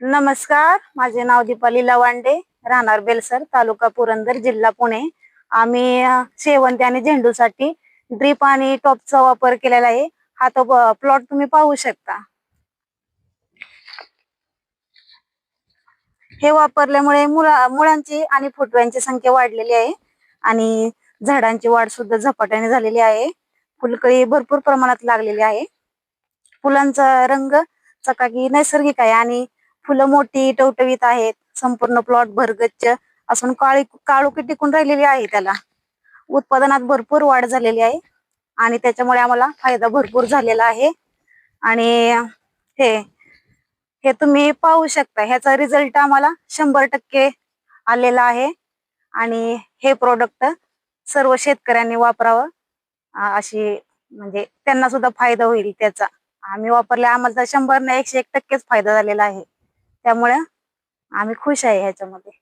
नमस्कार माझे नाव दीपाली लवांडे राहणार बेलसर तालुका पुरंदर जिल्हा पुणे. आम्ही शेवंती आणि झेंडूसाठी ड्रीप आणि टॉपचा वापर केलेला आहे. हा तो प्लॉट तुम्ही पाहू शकता. हे वापरल्यामुळे मुळा मुळांची आणि फुटव्यांची संख्या वाढलेली आहे आणि झाडांची वाढ सुद्धा झपाट्याने झालेली आहे. फुलकळी भरपूर प्रमाणात लागलेली आहे. फुलांचा रंग चकाकी नैसर्गिक आहे आणि फुलं मोठी टवटवीत आहेत संपूर्ण प्लॉट भरगच्च असून काळी काळोखी टिकून राहिलेली आहे त्याला. उत्पादनात भरपूर वाढ झालेली आहे आणि त्याच्यामुळे आम्हाला फायदा भरपूर झालेला आहे. आणि हे हे तुम्ही पाहू शकता ह्याचा रिझल्ट आम्हाला शंभर टक्के आलेला आहे. आणि हे प्रोडक्ट सर्व शेतकऱ्यांनी वापरावं अशी म्हणजे त्यांना सुद्धा फायदा होईल त्याचा. आम्ही वापरले आम्हाला शंभर ना एकशे एक टक्केच फायदा झालेला आहे. त्यामुळे आम्ही खुश आहे ह्याच्यामध्ये.